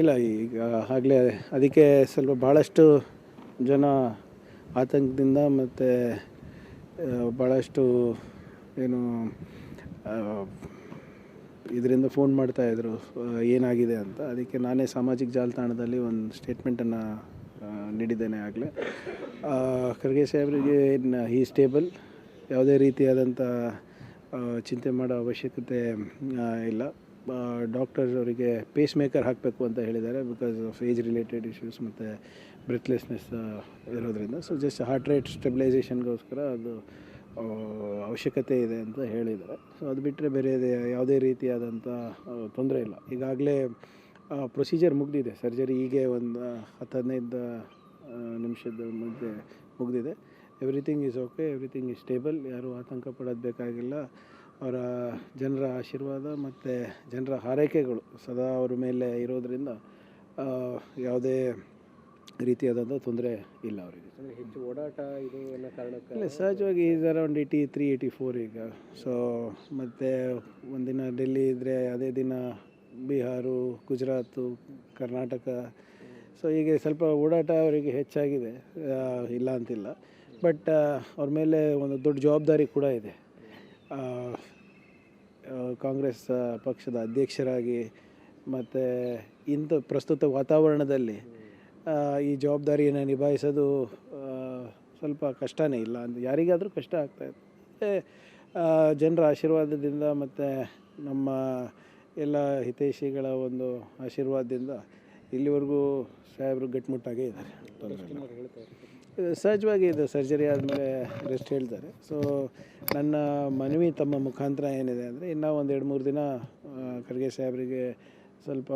ಇಲ್ಲ, ಈಗ ಆಗಲೇ ಅದಕ್ಕೆ ಸ್ವಲ್ಪ ಭಾಳಷ್ಟು ಜನ ಆತಂಕದಿಂದ ಮತ್ತು ಭಾಳಷ್ಟು ಏನು ಇದರಿಂದ ಫೋನ್ ಮಾಡ್ತಾಯಿದ್ರು ಏನಾಗಿದೆ ಅಂತ. ಅದಕ್ಕೆ ನಾನೇ ಸಾಮಾಜಿಕ ಜಾಲತಾಣದಲ್ಲಿ ಒಂದು ಸ್ಟೇಟ್ಮೆಂಟನ್ನು ನೀಡಿದ್ದೇನೆ ಆಗಲೇ. ಖರ್ಗೆ ಸಾಹೇಬರಿಗೆ ಈ ಸ್ಟೇಬಲ್, ಯಾವುದೇ ರೀತಿಯಾದಂಥ ಚಿಂತೆ ಮಾಡೋ ಅವಶ್ಯಕತೆ ಇಲ್ಲ. ಡಾಕ್ಟರ್ಸ್ ಅವರಿಗೆ ಪೇಸ್ ಮೇಕರ್ ಹಾಕಬೇಕು ಅಂತ ಹೇಳಿದ್ದಾರೆ because of age related issues ಮತ್ತು ಬ್ರೆತ್ಲೆಸ್ನೆಸ್ ಇರೋದ್ರಿಂದ. ಸೊ ಜಸ್ಟ್ ಹಾರ್ಟ್ ರೇಟ್ ಸ್ಟೆಬಿಲೈಸೇಷನ್ಗೋಸ್ಕರ ಅದು ಅವಶ್ಯಕತೆ ಇದೆ ಅಂತ ಹೇಳಿದ್ದಾರೆ. ಸೊ ಅದು ಬಿಟ್ಟರೆ ಬೇರೆ ಯಾವುದೇ ರೀತಿಯಾದಂಥ ತೊಂದರೆ ಇಲ್ಲ. ಈಗಾಗಲೇ ಪ್ರೊಸೀಜರ್ ಮುಗಿದಿದೆ. ಸರ್ಜರಿ ಹೀಗೆ ಒಂದು ಹತ್ತು ಹದಿನೈದು ನಿಮಿಷದ ಮುಂದೆ ಮುಗಿದಿದೆ. Everything is okay everything is stable ಯಾರೂ ಆತಂಕ ಪಡೋದು ಬೇಕಾಗಿಲ್ಲ. ಅವರ ಜನರ ಆಶೀರ್ವಾದ ಮತ್ತು ಜನರ ಹಾರೈಕೆಗಳು ಸದಾ ಅವ್ರ ಮೇಲೆ ಇರೋದರಿಂದ ಯಾವುದೇ ರೀತಿಯಾದಂಥ ತೊಂದರೆ ಇಲ್ಲ ಅವರಿಗೆ. ಹೆಚ್ಚು ಓಡಾಟ ಇದು ಎಲ್ಲ ಕಾರಣಕ್ಕೆ ಇಲ್ಲ ಸಹಜವಾಗಿ is around eighty three eighty four ಈಗ. ಸೊ ಮತ್ತು ಒಂದಿನ ಡೆಲ್ಲಿ ಇದ್ದರೆ ಅದೇ ದಿನ ಬಿಹಾರು ಗುಜರಾತು ಕರ್ನಾಟಕ. ಸೊ ಹೀಗೆ ಸ್ವಲ್ಪ ಓಡಾಟ ಅವರಿಗೆ ಹೆಚ್ಚಾಗಿದೆ. ಇಲ್ಲ ಅಂತಿಲ್ಲ. ಬಟ್ ಅವ್ರ ಮೇಲೆ ಒಂದು ದೊಡ್ಡ ಜವಾಬ್ದಾರಿ ಕೂಡ ಇದೆ. ಕಾಂಗ್ರೆಸ್ ಪಕ್ಷದ ಅಧ್ಯಕ್ಷರಾಗಿ ಮತ್ತು ಇಂಥ ಪ್ರಸ್ತುತ ವಾತಾವರಣದಲ್ಲಿ ಈ ಜವಾಬ್ದಾರಿಯನ್ನು ನಿಭಾಯಿಸೋದು ಸ್ವಲ್ಪ ಕಷ್ಟನೇ ಇಲ್ಲ. ಅಂತ ಯಾರಿಗಾದರೂ ಕಷ್ಟ ಆಗ್ತಾಯಿತ್ತು ಜನರ ಆಶೀರ್ವಾದದಿಂದ ಮತ್ತು ನಮ್ಮ ಎಲ್ಲ ಹಿತೈಷಿಗಳ ಒಂದು ಆಶೀರ್ವಾದದಿಂದ ಇಲ್ಲಿವರೆಗೂ ಸಾಹೇಬರು ಗಟ್ಟಿಮುಟ್ಟಾಗೇ ಇದ್ದಾರೆ. ಸಹಜವಾಗಿ ಇದು ಸರ್ಜರಿ ಆದಮೇಲೆ ರೆಸ್ಟ್ ಹೇಳ್ತಾರೆ. ಸೊ ನನ್ನ ಮನವಿ ತಮ್ಮ ಮುಖಾಂತರ ಏನಿದೆ ಅಂದರೆ ಇನ್ನೂ ಒಂದು ಎರಡು ಮೂರು ದಿನ ಖರ್ಗೆ ಸಾಹೇಬರಿಗೆ ಸ್ವಲ್ಪ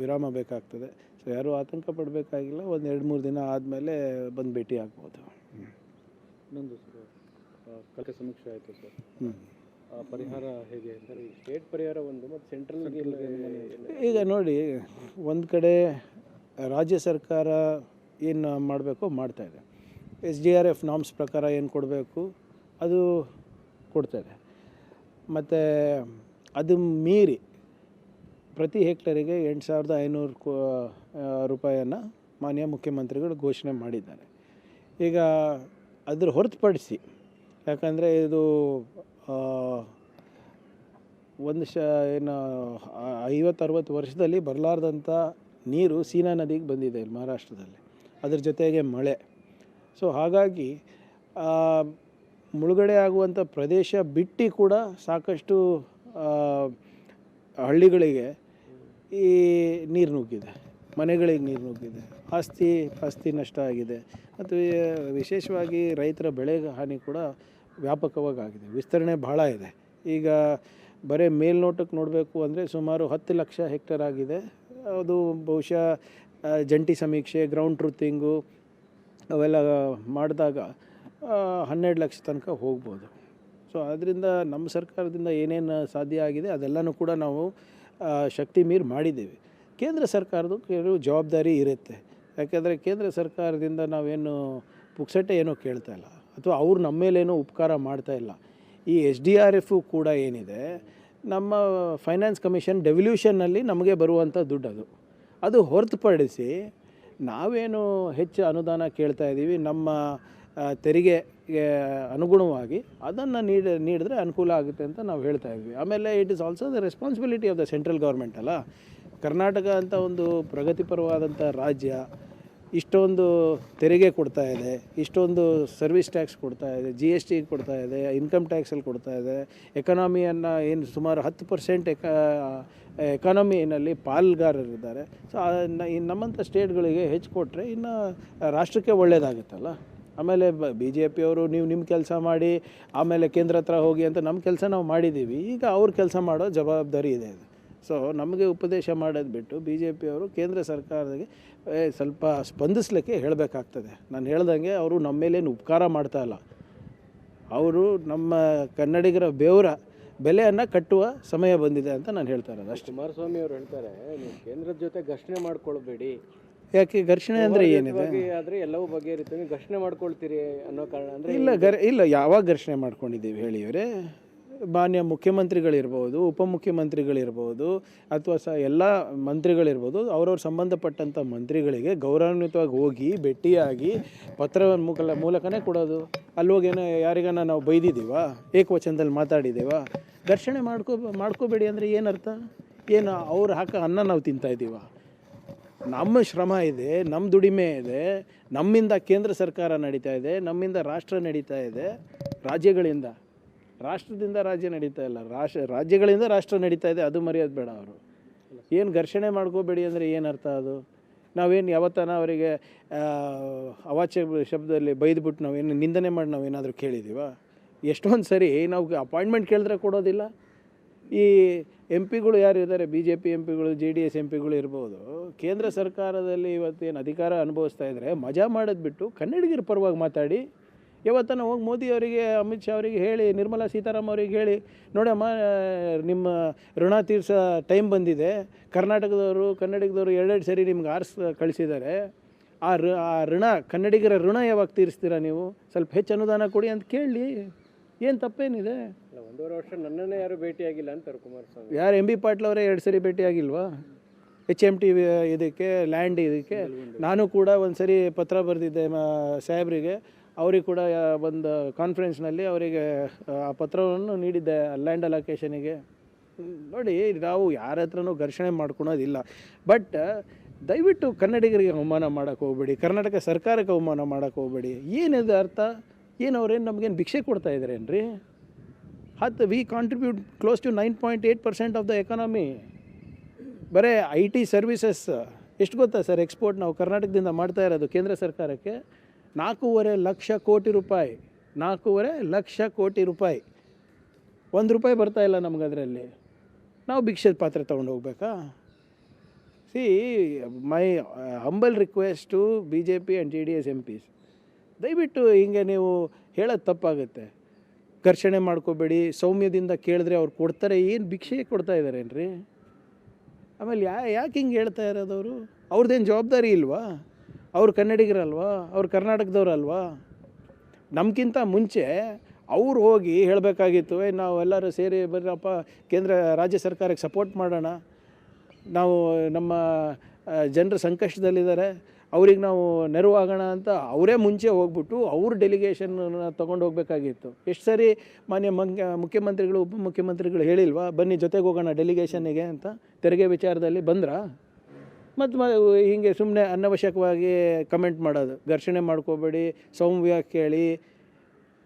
ವಿರಾಮ ಬೇಕಾಗ್ತದೆ. ಸೊ ಯಾರೂ ಆತಂಕ ಪಡಬೇಕಾಗಿಲ್ಲ. ಒಂದು ಎರಡು ಮೂರು ದಿನ ಆದಮೇಲೆ ಬಂದು ಭೇಟಿ ಆಗ್ಬೋದು. ಇನ್ನೊಂದು ಸರ್ ಕಲ್ಕ ಸಮೀಕ್ಷೆ ಆಯಿತು ಸರ್. ಹ್ಞೂ ಪರಿಹಾರ ಹೇಗೆ ಅಂದರೆ ಸ್ಟೇಟ್ ಪರಿಹಾರ ಒಂದು ಮತ್ತು ಸೆಂಟ್ರಲ್ ಈಗ ನೋಡಿ ಒಂದು ಕಡೆ ರಾಜ್ಯ ಸರ್ಕಾರ ಏನು ಮಾಡಬೇಕು ಮಾಡ್ತಾಯಿದೆ S D R F norms ಪ್ರಕಾರ ಏನು ಕೊಡಬೇಕು ಅದು ಕೊಡ್ತಾಯಿದೆ ಮತ್ತು ಅದು ಮೀರಿ ಪ್ರತಿ ಹೆಕ್ಟರಿಗೆ ಎಂಟು ಸಾವಿರದ ಐನೂರು ಕೋ ರೂಪಾಯಿಯನ್ನು ಮಾನ್ಯ ಮುಖ್ಯಮಂತ್ರಿಗಳು ಘೋಷಣೆ ಮಾಡಿದ್ದಾರೆ. ಈಗ ಅದ್ರ ಹೊರತುಪಡಿಸಿ ಯಾಕಂದರೆ ಇದು ಒಂದು ಶ, ಏನು, ಐವತ್ತು ಅರವತ್ತು ವರ್ಷದಲ್ಲಿ ಬರಲಾರ್ದಂಥ ನೀರು ಸೀನಾ ನದಿಗೆ ಬಂದಿದೆ ಇಲ್ಲಿ ಮಹಾರಾಷ್ಟ್ರದಲ್ಲಿ. ಅದ್ರ ಜೊತೆಗೆ ಮಳೆ. ಸೊ ಹಾಗಾಗಿ ಮುಳುಗಡೆ ಆಗುವಂಥ ಪ್ರದೇಶ ಬಿಟ್ಟು ಕೂಡ ಸಾಕಷ್ಟು ಹಳ್ಳಿಗಳಿಗೆ ಈ ನೀರು ನುಗ್ಗಿದೆ. ಮನೆಗಳಿಗೆ ನೀರು ನುಗ್ಗಿದೆ. ಆಸ್ತಿ ಆಸ್ತಿ ನಷ್ಟ ಆಗಿದೆ. ಮತ್ತು ವಿಶೇಷವಾಗಿ ರೈತರ ಬೆಳೆ ಹಾನಿ ಕೂಡ ವ್ಯಾಪಕವಾಗಿ ಆಗಿದೆ ವಿಸ್ತರಣೆ ಭಾಳ ಇದೆ. ಈಗ ಬರೀ ಮೇಲ್ನೋಟಕ್ಕೆ ನೋಡಬೇಕು ಅಂದರೆ ಸುಮಾರು ಹತ್ತು ಲಕ್ಷ ಹೆಕ್ಟೇರ್ ಆಗಿದೆ. ಅದು ಬಹುಶಃ ಜಂಟಿ ಸಮೀಕ್ಷೆ ಗ್ರೌಂಡ್ ಟ್ರೂತಿಂಗು ಅವೆಲ್ಲ ಮಾಡಿದಾಗ ಹನ್ನೆರಡು ಲಕ್ಷ ತನಕ ಹೋಗ್ಬೋದು. ಸೊ ಅದರಿಂದ ನಮ್ಮ ಸರ್ಕಾರದಿಂದ ಏನೇನು ಸಾಧ್ಯ ಆಗಿದೆ ಅದೆಲ್ಲನೂ ಕೂಡ ನಾವು ಶಕ್ತಿ ಮೀರಿ ಮಾಡಿದ್ದೀವಿ. ಕೇಂದ್ರ ಸರ್ಕಾರದ್ದು ಕೆಲವು ಜವಾಬ್ದಾರಿ ಇರುತ್ತೆ. ಯಾಕೆಂದರೆ ಕೇಂದ್ರ ಸರ್ಕಾರದಿಂದ ನಾವೇನು ಪುಕ್ಸಟ್ಟೆ ಏನೋ ಕೇಳ್ತಾ ಇಲ್ಲ. ಅಥವಾ ಅವ್ರು ನಮ್ಮ ಮೇಲೇನೋ ಉಪಕಾರ ಮಾಡ್ತಾ ಇಲ್ಲ. ಈ ಎಸ್ ಡಿ ಆರ್ ಎಫು ಕೂಡ ಏನಿದೆ, ನಮ್ಮ ಫೈನಾನ್ಸ್ ಕಮಿಷನ್ ಡೆವಲ್ಯೂಷನ್ನಲ್ಲಿ ನಮಗೆ ಬರುವಂಥ ದುಡ್ಡು ಅದು. ಅದು ಹೊರತುಪಡಿಸಿ ನಾವೇನು ಹೆಚ್ಚು ಅನುದಾನ ಕೇಳ್ತಾ ಇದ್ದೀವಿ, ನಮ್ಮ ತೆರಿಗೆಗೆ ಅನುಗುಣವಾಗಿ ಅದನ್ನು ನೀಡ, ನೀಡಿದ್ರೆ ಅನುಕೂಲ ಆಗುತ್ತೆ ಅಂತ ನಾವು ಹೇಳ್ತಾ ಇದ್ವಿ. ಆಮೇಲೆ it is also the responsibility of the central government ಅಲ್ಲ? ಕರ್ನಾಟಕ ಅಂತ ಒಂದು ಪ್ರಗತಿಪರವಾದಂಥ ರಾಜ್ಯ ಇಷ್ಟೊಂದು ತೆರಿಗೆ ಕೊಡ್ತಾ ಇದೆ, ಇಷ್ಟೊಂದು ಸರ್ವಿಸ್ ಟ್ಯಾಕ್ಸ್ ಕೊಡ್ತಾ ಇದೆ ಜಿ ಎಸ್ ಟಿ ಕೊಡ್ತಾ ಇದೆ ಇನ್ಕಮ್ ಟ್ಯಾಕ್ಸಲ್ಲಿ ಕೊಡ್ತಾ ಇದೆ. ಎಕನಾಮಿಯನ್ನು ಏನು ಸುಮಾರು ಹತ್ತು ಪರ್ಸೆಂಟ್ ಎಕ ಎಕಾನಮಿನಲ್ಲಿ ಪಾಲ್ಗಾರರಿದ್ದಾರೆ ಸೊ ನಮ್ಮಂಥ ಸ್ಟೇಟ್ಗಳಿಗೆ ಹೆಚ್ಚು ಕೊಟ್ಟರೆ ಇನ್ನು ರಾಷ್ಟ್ರಕ್ಕೆ ಒಳ್ಳೆಯದಾಗುತ್ತಲ್ಲ ಆಮೇಲೆ ಬಿ ಜೆ ಪಿಯವರು ನೀವು ನಿಮ್ಮ ಕೆಲಸ ಮಾಡಿ, ಆಮೇಲೆ ಕೇಂದ್ರ ಹತ್ರ ಹೋಗಿ ಅಂತ ನಮ್ಮ ಕೆಲಸ ನಾವು ಮಾಡಿದ್ದೀವಿ ಈಗ ಅವ್ರ ಕೆಲಸ ಮಾಡೋ ಜವಾಬ್ದಾರಿ ಇದೆ ಇದು ಸೊ ನಮಗೆ ಉಪದೇಶ ಮಾಡೋದು ಬಿಟ್ಟು ಬಿ ಜೆ ಪಿಯವರು ಕೇಂದ್ರ ಸರ್ಕಾರದಾಗೆ ಸ್ವಲ್ಪ ಸ್ಪಂದಿಸ್ಲಿಕ್ಕೆ ಹೇಳಬೇಕಾಗ್ತದೆ. ನಾನು ಹೇಳ್ದಂಗೆ ಅವರು ನಮ್ಮ ಮೇಲೇನು ಉಪಕಾರ ಮಾಡ್ತಾ ಇಲ್ಲ. ಅವರು ನಮ್ಮ ಕನ್ನಡಿಗರ ಬೆವರ ಬೆಲೆಯನ್ನು ಕಟ್ಟುವ ಸಮಯ ಬಂದಿದೆ ಅಂತ ನಾನು ಹೇಳ್ತಾ ಇರೋದು ಅಷ್ಟು. ಕುಮಾರಸ್ವಾಮಿ ಅವರು ಹೇಳ್ತಾರೆ ನೀವು ಕೇಂದ್ರದ ಜೊತೆ ಘರ್ಷಣೆ ಮಾಡ್ಕೊಳ್ಬೇಡಿ. ಯಾಕೆ ಘರ್ಷಣೆ ಅಂದರೆ ಏನಿದೆ? ಆದರೆ ಎಲ್ಲವೂ ಬಗ್ಗೆ ಇರುತ್ತೆ ಘರ್ಷಣೆ ಮಾಡ್ಕೊಳ್ತೀರಿ ಅನ್ನೋ ಕಾರಣ ಅಂದರೆ ಇಲ್ಲ ಗರ್ ಇಲ್ಲ ಯಾವಾಗ ಘರ್ಷಣೆ ಮಾಡ್ಕೊಂಡಿದ್ದೀವಿ ಹೇಳಿ ಇವರೇ? ಮಾನ್ಯ ಮುಖ್ಯಮಂತ್ರಿಗಳಿರ್ಬೋದು, ಉಪಮುಖ್ಯಮಂತ್ರಿಗಳಿರ್ಬೋದು, ಅಥವಾ ಸ ಎಲ್ಲ ಮಂತ್ರಿಗಳಿರ್ಬೋದು, ಅವ್ರವ್ರ ಸಂಬಂಧಪಟ್ಟಂಥ ಮಂತ್ರಿಗಳಿಗೆ ಗೌರವಾನ್ವಿತವಾಗಿ ಹೋಗಿ ಭೇಟಿಯಾಗಿ ಪತ್ರ ಮುಖ ಮೂಲಕನೇ ಕೊಡೋದು. ಅಲ್ಲಿ ಹೋಗಿ ಏನೋ ಯಾರಿಗಾನ ನಾವು ಬೈದಿದ್ದೀವ? ಏಕವಚನದಲ್ಲಿ ಮಾತಾಡಿದ್ದೀವ? ಘರ್ಷಣೆ ಮಾಡ್ಕೋ, ಮಾಡ್ಕೋಬೇಡಿ ಅಂದರೆ ಏನರ್ಥ? ಏನು ಅವ್ರು ಹಾಕೋ ಅನ್ನ ನಾವು ತಿಂತಾಯಿದ್ದೀವ ನಮ್ಮ ಶ್ರಮ ಇದೆ, ನಮ್ಮ ದುಡಿಮೆ ಇದೆ, ನಮ್ಮಿಂದ ಕೇಂದ್ರ ಸರ್ಕಾರ ನಡೀತಾ ಇದೆ, ನಮ್ಮಿಂದ ರಾಷ್ಟ್ರ ನಡೀತಾ ಇದೆ, ರಾಜ್ಯಗಳಿಂದ. ರಾಷ್ಟ್ರದಿಂದ ರಾಜ್ಯ ನಡೀತಾ ಇಲ್ಲ. ರಾಷ್ಟ್ರ, ರಾಜ್ಯಗಳಿಂದ ರಾಷ್ಟ್ರ ನಡೀತಾ ಇದೆ, ಅದು ಮರ್ಯಾದೆ ಬೇಡ ಅವರು. ಏನು ಘರ್ಷಣೆ ಮಾಡ್ಕೋಬೇಡಿ ಅಂದರೆ ಏನು ಅರ್ಥ ಅದು? ನಾವೇನು ಯಾವತ್ತಾನ ಅವರಿಗೆ ಅವಾಚ್ಯ ಶಬ್ದದಲ್ಲಿ ಬೈದ್ಬಿಟ್ಟು ನಾವೇನು ನಿಂದನೆ ಮಾಡಿ ನಾವೇನಾದರೂ ಕೇಳಿದ್ದೀವ ಎಷ್ಟೊಂದು ಸರಿ ನಾವು ಅಪಾಯಿಂಟ್ಮೆಂಟ್ ಕೇಳಿದ್ರೆ ಕೊಡೋದಿಲ್ಲ. ಈ ಎಂ ಪಿಗಳು ಯಾರು ಇದ್ದಾರೆ ಬಿ ಜೆ ಪಿ ಎಂ ಪಿಗಳು, ಜೆ ಡಿ ಎಸ್ ಎಂ ಪಿಗಳು ಇರ್ಬೋದು. ಕೇಂದ್ರ ಸರ್ಕಾರದಲ್ಲಿ ಇವತ್ತೇನು ಅಧಿಕಾರ ಅನುಭವಿಸ್ತಾ ಇದ್ದರೆ ಮಜಾ ಮಾಡೋದು ಬಿಟ್ಟು ಕನ್ನಡಿಗರ ಪರವಾಗಿ ಮಾತಾಡಿ ಯಾವತ್ತನ ಹೋಗಿ ಮೋದಿ ಅವರಿಗೆ ಅಮಿತ್ ಶಾ ಅವರಿಗೆ ಹೇಳಿ ನಿರ್ಮಲಾ ಸೀತಾರಾಮ್ ಅವರಿಗೆ ಹೇಳಿ ನೋಡಮ್ಮ ನಿಮ್ಮ ಋಣ ತೀರ್ಸೋ ಟೈಮ್ ಬಂದಿದೆ. ಕರ್ನಾಟಕದವರು ಕನ್ನಡಿಗದವರು ಎರಡೆರಡು ಸರಿ ನಿಮ್ಗೆ ಆರ್ಸ್ ಕಳಿಸಿದ್ದಾರೆ. ಆ ಋ ಆ ಋಣ ಕನ್ನಡಿಗರ ಋಣ ಯಾವಾಗ ತೀರಿಸ್ತೀರಾ ನೀವು? ಸ್ವಲ್ಪ ಹೆಚ್ಚು ಅನುದಾನ ಕೊಡಿ ಅಂತ ಕೇಳಿ. ಏನು ತಪ್ಪೇನಿದೆ? ಒಂದೂವರೆ ವರ್ಷ ನನ್ನನ್ನೇ ಯಾರು ಭೇಟಿಯಾಗಿಲ್ಲ ಅಂತಾರೆ ಕುಮಾರಸ್ವಾಮಿ. ಯಾರು ಎಂ ಬಿ ಪಾಟೀಲ್ ಅವರೇ ಎರಡು ಸರಿ ಭೇಟಿ ಆಗಿಲ್ವಾ ಎಚ್ ಎಂ ಟಿ ಇದಕ್ಕೆ ಲ್ಯಾಂಡ್ ಇದಕ್ಕೆ. ನಾನು ಕೂಡ ಒಂದು ಸರಿ ಪತ್ರ ಬರೆದಿದ್ದೆ ಮಾ ಸಾಹೇಬ್ರಿಗೆ. ಅವರಿಗೆ ಕೂಡ ಒಂದು ಕಾನ್ಫರೆನ್ಸ್ನಲ್ಲಿ ಅವರಿಗೆ, ಆ ಪತ್ರವನ್ನು ನೀಡಿದ್ದೆ ಲ್ಯಾಂಡ್ ಅಲೋಕೇಶನಿಗೆ ನೋಡಿ, ನಾವು ಯಾರ ಹತ್ರನೂ ಘರ್ಷಣೆ ಮಾಡ್ಕೊಳೋದಿಲ್ಲ. ಬಟ್ ದಯವಿಟ್ಟು ಕನ್ನಡಿಗರಿಗೆ ಅವಮಾನ ಮಾಡೋಕ್ಕೆ ಹೋಗ್ಬೇಡಿ, ಕರ್ನಾಟಕ ಸರ್ಕಾರಕ್ಕೆ ಅವಮಾನ ಮಾಡೋಕ್ಕೆ ಹೋಗ್ಬೇಡಿ. ಏನಿದೆ ಅರ್ಥ? ಏನು ಅವ್ರೇನು ನಮಗೇನು ಭಿಕ್ಷೆ ಕೊಡ್ತಾ ಇದ್ದಾರೇನ್ರಿ ಹತ್ತು we contribute close to nine point eight percent of the economy ಬರೀ ಐ ಟಿ ಸರ್ವಿಸಸ್ ಎಷ್ಟು ಗೊತ್ತಾ ಸರ್ ಎಕ್ಸ್ಪೋರ್ಟ್ ನಾವು ಕರ್ನಾಟಕದಿಂದ ಮಾಡ್ತಾ ಇರೋದು ಕೇಂದ್ರ ಸರ್ಕಾರಕ್ಕೆ? ನಾಲ್ಕೂವರೆ ಲಕ್ಷ ಕೋಟಿ ರೂಪಾಯಿ, ನಾಲ್ಕೂವರೆ ಲಕ್ಷ ಕೋಟಿ ರೂಪಾಯಿ. ಒಂದು ರೂಪಾಯಿ ಬರ್ತಾ ಇಲ್ಲ ನಮ್ಗೆ ಅದರಲ್ಲಿ ನಾವು ಭಿಕ್ಷೆ ಪಾತ್ರೆ ತೊಗೊಂಡು ಹೋಗ್ಬೇಕಾ? See my humble request B J P and J D S M Ps ದಯವಿಟ್ಟು ಹಿಂಗೆ ನೀವು ಹೇಳೋದು ತಪ್ಪಾಗುತ್ತೆ. ಘರ್ಷಣೆ ಮಾಡ್ಕೋಬೇಡಿ, ಸೌಮ್ಯದಿಂದ ಕೇಳಿದ್ರೆ ಅವ್ರು ಕೊಡ್ತಾರೆ, ಏನು ಭಿಕ್ಷೆ ಕೊಡ್ತಾ ಇದ್ದಾರೇನ್ರಿ? ಆಮೇಲೆ ಯಾ, ಯಾಕೆ ಹಿಂಗೆ ಹೇಳ್ತಾ ಇರೋದವರು ಅವ್ರದ್ದೇನು ಜವಾಬ್ದಾರಿ ಇಲ್ವಾ? ಅವ್ರು ಕನ್ನಡಿಗರಲ್ವಾ? ಅವ್ರು ಕರ್ನಾಟಕದವ್ರಲ್ವಾ? ನಮಗಿಂತ ಮುಂಚೆ ಅವ್ರು ಹೋಗಿ ಹೇಳಬೇಕಾಗಿತ್ತು ಏ ನಾವೆಲ್ಲರೂ ಸೇರಿ ಬರ್ರಪ್ಪ, ಕೇಂದ್ರ, ರಾಜ್ಯ ಸರ್ಕಾರಕ್ಕೆ ಸಪೋರ್ಟ್ ಮಾಡೋಣ. ನಾವು ನಮ್ಮ ಜನರು ಸಂಕಷ್ಟದಲ್ಲಿದ್ದಾರೆ. ಅವ್ರಿಗೆ ನಾವು ನೆರವಾಗೋಣ ಅಂತ ಅವರೇ ಮುಂಚೆ ಹೋಗ್ಬಿಟ್ಟು ಅವ್ರ ಡೆಲಿಗೇಷನ್ ತೊಗೊಂಡು ಹೋಗಬೇಕಾಗಿತ್ತು. ಎಷ್ಟು ಸರಿ ಮಾನ್ಯ ಮಂಗ, ಮುಖ್ಯಮಂತ್ರಿಗಳು, ಉಪಮುಖ್ಯಮಂತ್ರಿಗಳು ಹೇಳಿಲ್ವಾ, ಬನ್ನಿ ಜೊತೆಗೆ ಹೋಗೋಣ ಡೆಲಿಗೇಷನ್ನಿಗೆ ಅಂತ ತೆರಿಗೆ ವಿಚಾರದಲ್ಲಿ ಬಂದ್ರಾ? ಮತ್ತು ಮ ಹೀಗೆ ಸುಮ್ಮನೆ ಅನವಶ್ಯಕವಾಗಿ ಕಮೆಂಟ್ ಮಾಡೋದು. ಘರ್ಷಣೆ ಮಾಡ್ಕೋಬೇಡಿ ಸೌಮ್ಯ ಕೇಳಿ.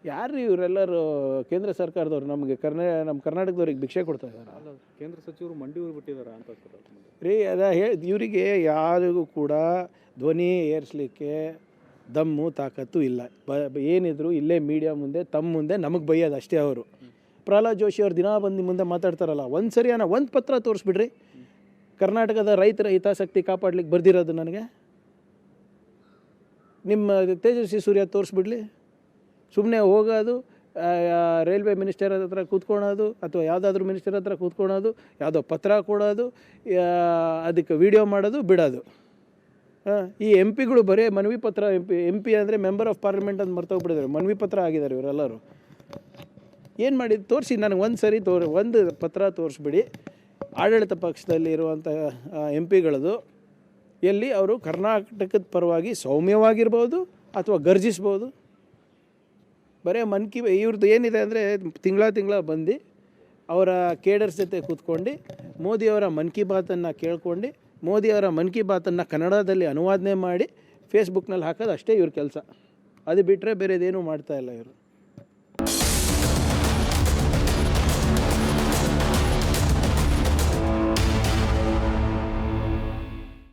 ಯಾರು ಇವರೆಲ್ಲರೂ? ಕೇಂದ್ರ ಸರ್ಕಾರದವ್ರು ನಮಗೆ ಕರ್ನಾ ನಮ್ಮ ಕರ್ನಾಟಕದವ್ರಿಗೆ ಭಿಕ್ಷೆ ಕೊಡ್ತಾ ಇದ್ದಾರೆ. ಕೇಂದ್ರ ಸಚಿವರು ಮಂಡಿ ಊರು ಬಿಟ್ಟಿದ್ದಾರೆ ಅಂತ ಸರ್ ರೀ ಅದ ಹೇ ಇವರಿಗೆ ಯಾರಿಗೂ ಕೂಡ ಧ್ವನಿ ಏರಿಸಲಿಕ್ಕೆ ದಮ್ಮು ತಾಕತ್ತು ಇಲ್ಲ. ಬ ಏನಿದ್ರು ಇಲ್ಲೇ ಮೀಡಿಯಾ ಮುಂದೆ ತಮ್ಮ ಮುಂದೆ ನಮಗೆ ಬೈಯೋದು ಅಷ್ಟೇ ಅವರು. ಪ್ರಹ್ಲಾದ್ ಜೋಶಿ ಅವ್ರು ದಿನ ಬಂದು ಮುಂದೆ ಮಾತಾಡ್ತಾರಲ್ಲ ಒಂದು ಸರಿಯಾನ ಒಂದು ಪತ್ರ ತೋರಿಸ್ಬಿಡ್ರಿ. ಕರ್ನಾಟಕದ ರೈತರ ಹಿತಾಸಕ್ತಿ ಕಾಪಾಡ್ಲಿಕ್ಕೆ ಬರ್ದಿರೋದು ನನಗೆ? ನಿಮ್ಮ ತೇಜಸ್ವಿ ಸೂರ್ಯ ತೋರಿಸ್ಬಿಡ್ಲಿ. ಸುಮ್ಮನೆ ಹೋಗೋದು ರೈಲ್ವೆ ಮಿನಿಸ್ಟರ್ ಹತ್ರ ಕೂತ್ಕೊಳೋದು, ಅಥವಾ ಯಾವುದಾದ್ರೂ ಮಿನಿಸ್ಟರ್ ಹತ್ರ ಕೂತ್ಕೊಳೋದು, ಯಾವುದೋ ಪತ್ರ ಕೊಡೋದು ಅದಕ್ಕೆ ವಿಡಿಯೋ ಮಾಡೋದು, ಬಿಡೋದು. ಈ ಎಂ ಪಿಗಳು ಬರೀ ಮನವಿ ಪತ್ರ, ಎಂ ಪಿ ಎಂ ಪಿ ಅಂದರೆ ಮೆಂಬರ್ ಆಫ್ ಪಾರ್ಲಿಮೆಂಟ್ ಅಂತ ಮರ್ತೋಗ್ಬಿಟ್ಟಿದ್ದಾರೆ ಮನವಿ ಪತ್ರ ಆಗಿದ್ದಾರೆ ಇವರೆಲ್ಲರೂ. ಏನು ಮಾಡಿ, ತೋರಿಸಿ ನನಗೆ ಒಂದು ಸರಿ ತೋರಿ, ಒಂದು ಪತ್ರ ತೋರಿಸ್ಬಿಡಿ. ಆಡಳಿತ ಪಕ್ಷದಲ್ಲಿ ಇರುವಂಥ ಎಂ ಪಿಗಳದು ಎಲ್ಲಿ ಅವರು ಕರ್ನಾಟಕದ ಪರವಾಗಿ ಸೌಮ್ಯವಾಗಿರ್ಬೋದು ಅಥವಾ ಗರ್ಜಿಸ್ಬೋದು? ಬರೀ ಮನ್ ಕಿ ಇವ್ರದ್ದು ಏನಿದೆ ಅಂದರೆ ತಿಂಗಳ ತಿಂಗಳ ಬಂದು ಅವರ ಕೇಡರ್ಸ್ ಜೊತೆ ಕೂತ್ಕೊಂಡು ಮೋದಿಯವರ ಮನ್ ಕಿ ಬಾತನ್ನು ಕೇಳ್ಕೊಂಡು ಮೋದಿಯವರ ಮನ್ ಕಿ ಬಾತನ್ನು ಕನ್ನಡದಲ್ಲಿ ಅನುವಾದನೆ ಮಾಡಿ ಫೇಸ್ಬುಕ್ನಲ್ಲಿ ಹಾಕೋದು ಅಷ್ಟೇ ಇವ್ರ ಕೆಲಸ. ಅದು ಬಿಟ್ಟರೆ ಬೇರೆದೇನೂ ಮಾಡ್ತಾ ಇಲ್ಲ ಇವರು.